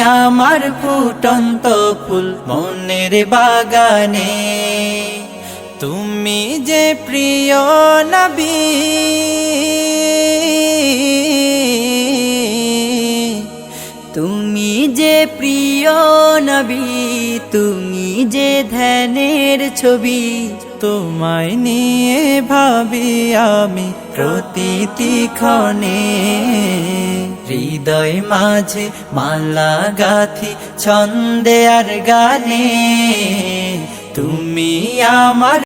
আমার ফুটন্ত ফুল মনের বাগানে। তুমি যে প্রিয় নবী, তুমি যে প্রিয় নবী, তুমি যে ধ্যানের ছবি তোমায় নিয়ে ভাবি আমি প্রতিটি ক্ষণে। হৃদয় মাঝে মালা গাথি ছন্দে আর গানে। তুমি আমার